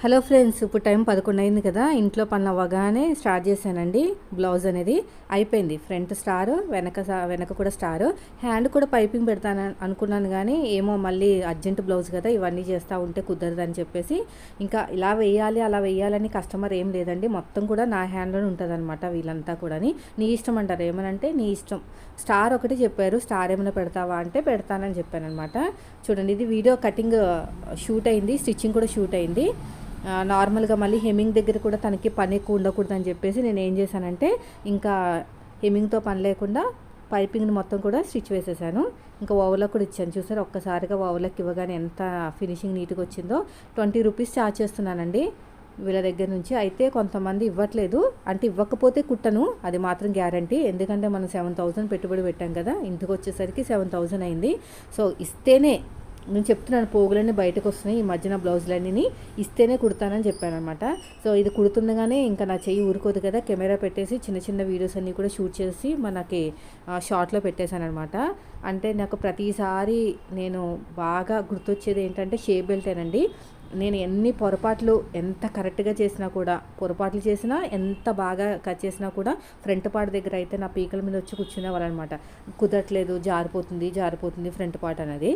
Hello friends ఇప్పుడు time పదకొండు అయింది కదా. ఇంట్లో పని అవ్వగానే స్టార్ట్ చేశానండి. బ్లౌజ్ అనేది అయిపోయింది. ఫ్రంట్ స్టార్ వెనక వెనక కూడా స్టార్. హ్యాండ్ కూడా పైపింగ్ పెడతాను అనుకున్నాను కానీ ఏమో మళ్ళీ అర్జెంట్ బ్లౌజ్ కదా ఇవన్నీ చేస్తూ ఉంటే కుదరదని చెప్పేసి ఇంకా ఇలా వేయాలి అలా వేయాలని కస్టమర్ ఏం లేదండి. మొత్తం కూడా నా హ్యాండ్లోనే ఉంటుంది వీళ్ళంతా కూడా నీ ఇష్టం అంటారు. ఏమనంటే నీ ఇష్టం. స్టార్ ఒకటి చెప్పారు. స్టార్ ఏమైనా పెడతావా అంటే పెడతానని చెప్పాను అనమాట చూడండి ఇది వీడియో కటింగ్ షూట్ అయింది స్టిచ్చింగ్ కూడా షూట్ అయింది. నార్మల్గా మళ్ళీ హెమ్మింగ్ దగ్గర కూడా తనకి పని ఎక్కువ ఉండకూడదని చెప్పేసి నేను ఏం చేశానంటే ఇంకా హెమ్మింగ్తో పని లేకుండా పైపింగ్ని మొత్తం కూడా స్టిచ్ వేసేసాను. ఇంకా ఓవర్లో కూడా ఇచ్చాను. చూసారు? ఒక్కసారిగా ఓవర్లకు ఇవ్వగానే ఎంత ఫినిషింగ్ నీట్గా వచ్చిందో. ట్వంటీ రూపీస్ ఛార్జ్ చేస్తున్నానండి వీళ్ళ దగ్గర నుంచి. అయితే కొంతమంది ఇవ్వట్లేదు. అంటే ఇవ్వకపోతే కుట్టను. అది మాత్రం గ్యారంటీ. ఎందుకంటే మనం సెవెన్ థౌసండ్ పెట్టుబడి పెట్టాం కదా. ఇంటికి వచ్చేసరికి సెవెన్ థౌసండ్ అయింది. సో ఇస్తేనే నేను చెప్తున్నాను పోగులన్నీ బయటకు వస్తున్నాయి ఈ మధ్యన బ్లౌజులన్నీ ఇస్తేనే కుడతానని చెప్పానమాట సో ఇది కుడుతుండగానే ఇంకా నా చెయ్యి ఊరుకోదు కదా కెమెరా పెట్టేసి చిన్న చిన్న వీడియోస్ అన్నీ కూడా షూట్ చేసి మనకి షార్ట్లో పెట్టేశానమాట అంటే నాకు ప్రతిసారి నేను బాగా గుర్తొచ్చేది ఏంటంటే షేప్ బెల్టేనండి నేను ఎన్ని పొరపాట్లు ఎంత కరెక్ట్గా చేసినా కూడా పొరపాట్లు చేసినా ఎంత బాగా కట్ చేసినా కూడా ఫ్రంట్ పార్ట్ దగ్గర అయితే నా పీకల మీద వచ్చి కూర్చునేవాళ్ళు అనమాట కుదరట్లేదు జారిపోతుంది జారిపోతుంది ఫ్రంట్ పార్ట్ అనేది.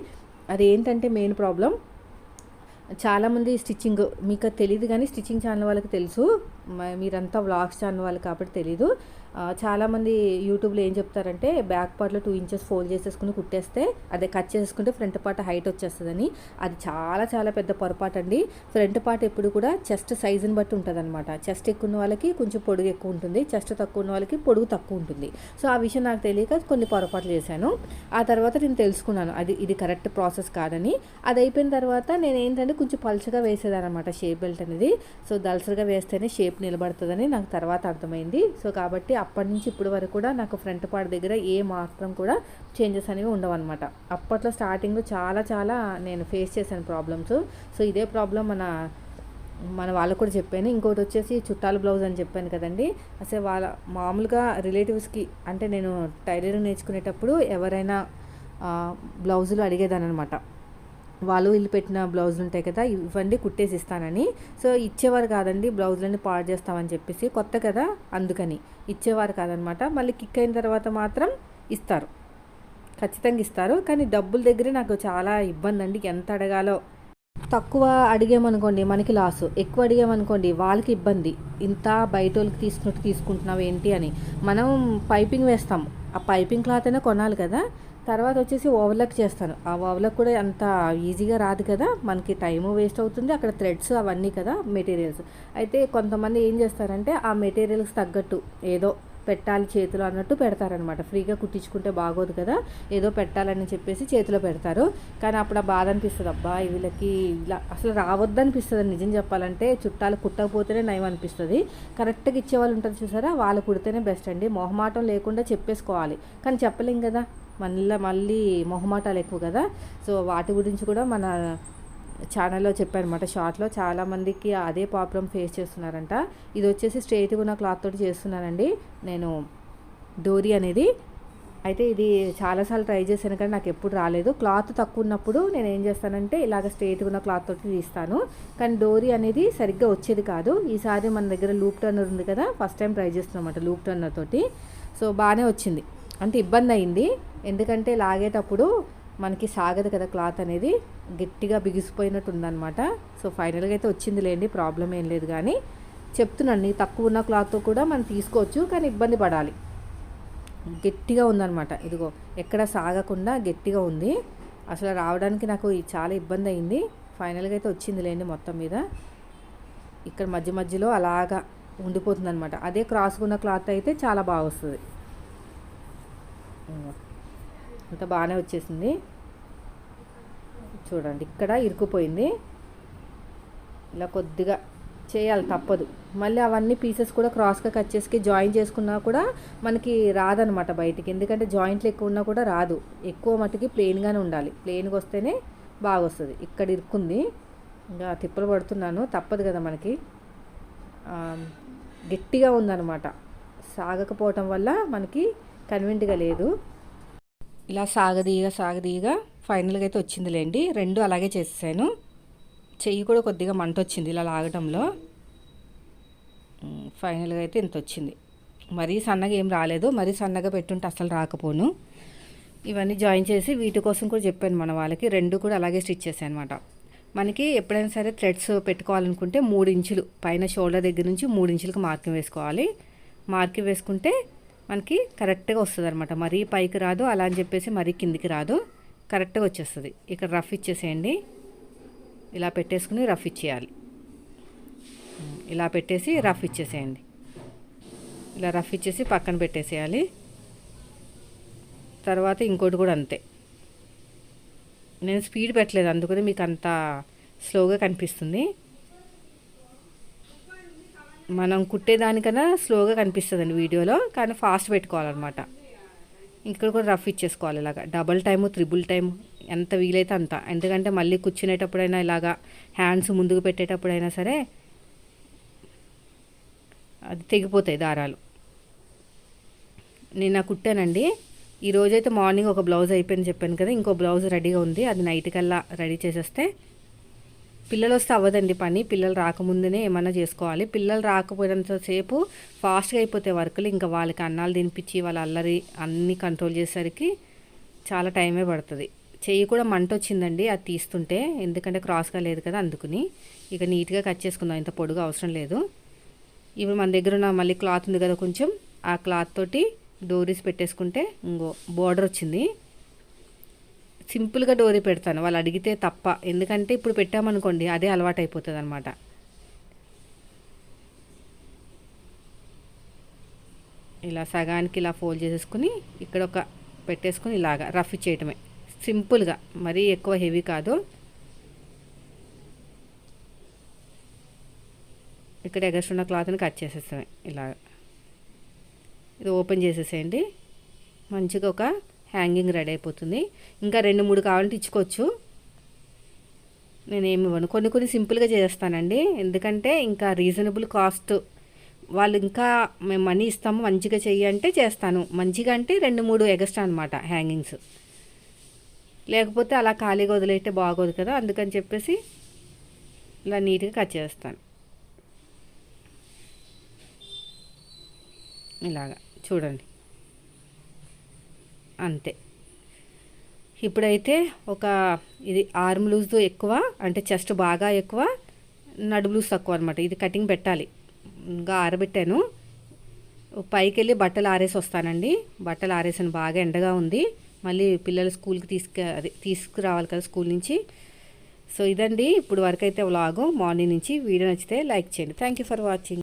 అది ఏంటంటే మెయిన్ ప్రాబ్లం చాలామంది స్టిచ్చింగ్ మీకు అది తెలియదు కానీ స్టిచ్చింగ్ ఛానల్ వాళ్ళకి తెలుసు. మీరంతా వ్లాగ్స్ ఛానల్ వాళ్ళు కాబట్టి తెలీదు. చాలామంది యూట్యూబ్లో ఏం చెప్తారంటే బ్యాక్ పార్ట్లో టూ ఇంచెస్ ఫోల్డ్ చేసేసుకుని కుట్టేస్తే అదే కట్ చేసుకుంటే ఫ్రంట్ పార్ట్ హైట్ వచ్చేస్తుందని. అది చాలా చాలా పెద్ద పొరపాటు అండి ఫ్రంట్ పార్ట్ ఎప్పుడు కూడా చెస్ట్ సైజుని బట్టి ఉంటుంది అనమాట చెస్ట్ ఎక్కువ ఉన్న వాళ్ళకి కొంచెం పొడుగు ఎక్కువ ఉంటుంది. చెస్ట్ తక్కువ ఉన్న వాళ్ళకి పొడుగు తక్కువ ఉంటుంది. సో ఆ విషయం నాకు తెలియక కొన్ని పొరపాట్లు చేశాను. ఆ తర్వాత నేను తెలుసుకున్నాను. అది ఇది కరెక్ట్ ప్రాసెస్ కాదని. అది అయిపోయిన తర్వాత నేను ఏంటంటే కొంచెం పలుచగా వేసేదానమాట షేప్ బెల్ట్ అనేది. సో దల్సరిగా వేస్తేనే షేప్ నిలబడుతుందని నాకు తర్వాత అర్థమైంది. సో కాబట్టి అప్పటి నుంచి ఇప్పటి వరకు కూడా నాకు ఫ్రంట్ పార్ట్ దగ్గర ఏ మాత్రం కూడా చేంజెస్ అనేవి ఉండవన్నమాట. అప్పట్లో స్టార్టింగ్లో చాలా చాలా నేను ఫేస్ చేశాను ప్రాబ్లమ్స్. సో ఇదే ప్రాబ్లం మన మన వాళ్ళకు కూడా చెప్పాను. ఇంకోటి వచ్చేసి చుట్టాల బ్లౌజ్ అని చెప్పాను కదండి. అసలు వాళ్ళ మామూలుగా రిలేటివ్స్కి అంటే నేను టైలరింగ్ నేర్చుకునేటప్పుడు ఎవరైనా బ్లౌజులు అడిగేదాని అనమాట వాళ్ళు వీళ్ళు పెట్టిన బ్లౌజులు ఉంటాయి కదా ఇవ్వండి కుట్టేసి ఇస్తానని సో ఇచ్చేవారు కాదండి బ్లౌజులన్నీ పాడు చేస్తామని చెప్పేసి కొత్త కదా అందుకని. ఇచ్చేవారు కాదనమాట. మళ్ళీ కిక్ అయిన తర్వాత మాత్రం ఇస్తారు. ఖచ్చితంగా ఇస్తారు. కానీ డబ్బుల దగ్గరే నాకు చాలా ఇబ్బంది అండి ఎంత అడగాలో. తక్కువ అడిగామనుకోండి మనకి లాసు ఎక్కువ అడిగామనుకోండి వాళ్ళకి ఇబ్బంది. ఇంత బయట వాళ్ళకి తీసుకున్నట్టు తీసుకుంటున్నావు ఏంటి అని. మనం పైపింగ్ వేస్తాం. ఆ పైపింగ్ క్లాత్ అయినా కొనాలి కదా. తర్వాత వచ్చేసి ఓవర్లక్ చేస్తాను ఆ ఓవర్లక్ కూడా అంత ఈజీగా రాదు కదా. మనకి టైము వేస్ట్ అవుతుంది. అక్కడ థ్రెడ్స్ అవన్నీ కదా మెటీరియల్స్. అయితే కొంతమంది ఏం చేస్తారంటే ఆ మెటీరియల్స్ తగ్గట్టు ఏదో పెట్టాలి చేతిలో అన్నట్టు పెడతారనమాట ఫ్రీగా కుట్టించుకుంటే బాగోదు కదా. ఏదో పెట్టాలని చెప్పేసి చేతిలో పెడతారు. కానీ అప్పుడు ఆ బాధ అనిపిస్తుంది. అబ్బా వీళ్ళకి ఇలా అసలు రావద్దనిపిస్తుంది. నిజం చెప్పాలంటే చుట్టాలు కుట్టకపోతేనే నయం అనిపిస్తుంది. కరెక్ట్గా ఇచ్చేవాళ్ళు ఉంటుంది చూసారా? వాళ్ళు కుడితేనే బెస్ట్ అండి. మొహమాటం లేకుండా చెప్పేసుకోవాలి. కానీ చెప్పలేం కదా. మళ్ళీ మళ్ళీ మొహమాటాలు ఎక్కువ కదా. సో వాటి గురించి కూడా మన ఛానల్లో చెప్పానమాట షార్ట్లో చాలామందికి అదే ప్రాబ్లం ఫేస్ చేస్తున్నారంట. ఇది వచ్చేసి స్ట్రైట్గా ఉన్న క్లాత్ తోటి చేస్తున్నానండి. నేను డోరీ అనేది. అయితే ఇది చాలాసార్లు ట్రై చేశాను కానీ నాకు ఎప్పుడు రాలేదు. క్లాత్ తక్కువ ఉన్నప్పుడు నేను ఏం చేస్తానంటే ఇలాగ స్ట్రైట్గా ఉన్న క్లాత్ తోటి తీస్తాను. కానీ డోరీ అనేది సరిగ్గా వచ్చేది కాదు. ఈసారి మన దగ్గర లూప్ టర్నర్ ఉంది కదా. ఫస్ట్ టైం ట్రై చేస్తున్నమాట లూప్ టర్నర్ తోటి. సో బాగానే వచ్చింది. అంటే ఇబ్బంది అయింది ఎందుకంటే లాగేటప్పుడు మనకి సాగదు కదా క్లాత్ అనేది. గట్టిగా బిగిసిపోయినట్టు ఉందన్నమాట సో ఫైనల్గా అయితే వచ్చింది లేండి ప్రాబ్లం ఏం లేదు కానీ చెప్తున్నాను నీ తక్కువ ఉన్న క్లాత్తో కూడా మనం తీసుకోవచ్చు కానీ ఇబ్బంది పడాలి. గట్టిగా ఉందన్నమాట. ఇదిగో ఎక్కడ సాగకుండా గట్టిగా ఉంది. అసలు రావడానికి నాకు చాలా ఇబ్బంది అయింది ఫైనల్గా అయితే వచ్చింది లేండి మొత్తం మీద. ఇక్కడ మధ్య మధ్యలో అలాగా ఉండిపోతుంది అనమాట అదే క్రాస్గా ఉన్న క్లాత్ అయితే చాలా బాగా వస్తుంది అంత బాగానే వచ్చేసింది. చూడండి ఇక్కడ ఇరుక్కుపోయింది. ఇలా కొద్దిగా చేయాలి తప్పదు. మళ్ళీ అవన్నీ పీసెస్ కూడా క్రాస్గా కట్ చేసి జాయిన్ చేసుకున్నా కూడా మనకి రాదనమాట బయటికి. ఎందుకంటే జాయింట్లు ఎక్కువ ఉన్నా కూడా రాదు. ఎక్కువ మట్టుకి ప్లెయిన్గానే ఉండాలి. ప్లెయిన్గా వస్తేనే బాగా వస్తుంది ఇక్కడ ఇరుక్కుంది. ఇంకా తిప్పలు పడుతున్నాను. తప్పదు కదా మనకి. గట్టిగా ఉందన్నమాట. సాగకపోవటం వల్ల మనకి కన్వెంట్గా లేదు. ఇలా సాగదీయగా సాగదీయగా ఫైనల్గా అయితే వచ్చిందిలేండి. రెండు అలాగే చేసేసాను. చెయ్యి కూడా కొద్దిగా మంట వచ్చింది ఇలా లాగటంలో. ఫైనల్గా అయితే ఇంత వచ్చింది మరీ సన్నగా ఏం రాలేదు. మరీ సన్నగా పెట్టుంటే అసలు రాకపోను. ఇవన్నీ జాయిన్ చేసి వీటి కోసం కూడా చెప్పాను మన వాళ్ళకి. రెండు కూడా అలాగే స్టిచ్ చేశాను అనమాట మనకి ఎప్పుడైనా సరే థ్రెడ్స్ పెట్టుకోవాలనుకుంటే మూడు ఇంచులు పైన షోల్డర్ దగ్గర నుంచి మూడు ఇంచులకు మార్కింగ్ వేసుకోవాలి. మార్కింగ్ వేసుకుంటే మనకి కరెక్ట్గా వస్తుంది అనమాట మరీ పైకి రాదు అలా అని చెప్పేసి మరీ కిందికి రాదు. కరెక్ట్గా వచ్చేస్తుంది. ఇక్కడ రఫ్ ఇచ్చేసేయండి. ఇలా పెట్టేసుకుని రఫ్ ఇచ్చేయాలి. ఇలా పెట్టేసి రఫ్ ఇచ్చేసేయండి. ఇలా రఫ్ ఇచ్చేసి పక్కన పెట్టేసేయాలి. తర్వాత ఇంకోటి కూడా అంతే. నేను స్పీడ్ పెట్టలేదు అందుకని మీకు అంత స్లోగా కనిపిస్తుంది. మనం కుట్టేదానికన్నా స్లోగా కనిపిస్తుందండి వీడియోలో కానీ ఫాస్ట్ పెట్టుకోవాలన్నమాట. ఇక్కడ కూడా రఫ్ ఇచ్చేసుకోవాలి ఇలాగా. డబల్ టైము త్రిబుల్ టైం ఎంత వీలైతే అంత. ఎందుకంటే మళ్ళీ కూర్చునేటప్పుడైనా ఇలాగా హ్యాండ్స్ ముందుకు పెట్టేటప్పుడైనా సరే అది తెగిపోతాయి దారాలు. నిన్న కుట్టానండి. ఈరోజైతే మార్నింగ్ ఒక బ్లౌజ్ అయిపోయింది చెప్పాను కదా ఇంకో బ్లౌజ్ రెడీగా ఉంది. అది నైట్ కల్లా రెడీ చేసేస్తే పిల్లలు వస్తే అవ్వదండి పని పిల్లలు రాకముందునే ఏమన్నా చేసుకోవాలి. పిల్లలు రాకపోయినంతసేపు ఫాస్ట్గా అయిపోతే వర్కులు ఇంకా వాళ్ళకి అన్నాలు తినిపించి వాళ్ళ అల్లరి అన్నీ కంట్రోల్ చేసేసరికి చాలా టైమే పడుతుంది. చెయ్యి కూడా మంట వచ్చిందండి అది తీస్తుంటే ఎందుకంటే క్రాస్గా లేదు కదా అందుకుని. ఇక నీట్గా కట్ చేసుకుందాం ఇంత పొడుగు అవసరం లేదు. ఇప్పుడు మన దగ్గర ఉన్న మళ్ళీ క్లాత్ ఉంది కదా కొంచెం ఆ క్లాత్ తోటి డోరీస్ పెట్టేసుకుంటే ఇంకో బోర్డర్ వచ్చింది సింపుల్గా డోరీ పెడతాను. వాళ్ళు అడిగితే తప్ప. ఎందుకంటే ఇప్పుడు పెట్టామనుకోండి అదే అలవాటు అయిపోతుంది అనమాట ఇలా సగానికి ఇలా ఫోల్డ్ చేసేసుకుని ఇక్కడ ఒక పెట్టేసుకుని ఇలాగా రఫ్ చేయటమే. సింపుల్గా. మరీ ఎక్కువ హెవీ కాదు. ఇక్కడ ఎగస్ట్రున్న క్లాత్ని కట్ చేసేస్తామే ఇలా ఇది ఓపెన్ చేసేసేయండి. మంచిగా ఒక హ్యాంగింగ్ రెడీ అయిపోతుంది. ఇంకా రెండు మూడు కావాలంటే ఇచ్చుకోవచ్చు. నేనేమి ఇవ్వను. కొన్ని కొన్ని సింపుల్గా చేస్తానండి ఎందుకంటే ఇంకా రీజనబుల్ కాస్ట్. వాళ్ళు ఇంకా మేము మనీ ఇస్తాము మంచిగా చెయ్యి అంటే చేస్తాను. మంచిగా అంటే రెండు మూడు ఎగస్ట్రా అనమాట హ్యాంగింగ్స్. లేకపోతే అలా ఖాళీగా వదిలేస్తే బాగోదు కదా. అందుకని చెప్పేసి ఇలా నీట్గా కట్ చేస్తాను. ఇలాగా. చూడండి. అంతే. ఇప్పుడైతే ఒక ఇది ఆర్మ్ లూజ్ ఎక్కువ అంటే చెస్ట్ బాగా ఎక్కువ నడుము లూజ్ తక్కువ అనమాట ఇది కటింగ్ పెట్టాలి. ఇంకా ఆరబెట్టాను. పైకి వెళ్ళి బట్టలు ఆరేసి వస్తానండి. బట్టలు ఆరేసాను. బాగా ఎండగా ఉంది. మళ్ళీ పిల్లలు స్కూల్కి తీసుకు అదే తీసుకురావాలి కదా స్కూల్ నుంచి. సో ఇదండి. ఇప్పుడు వరకు అయితే వ్లాగు. మార్నింగ్ నుంచి వీడియో నచ్చితే లైక్ చేయండి. Thank you for watching.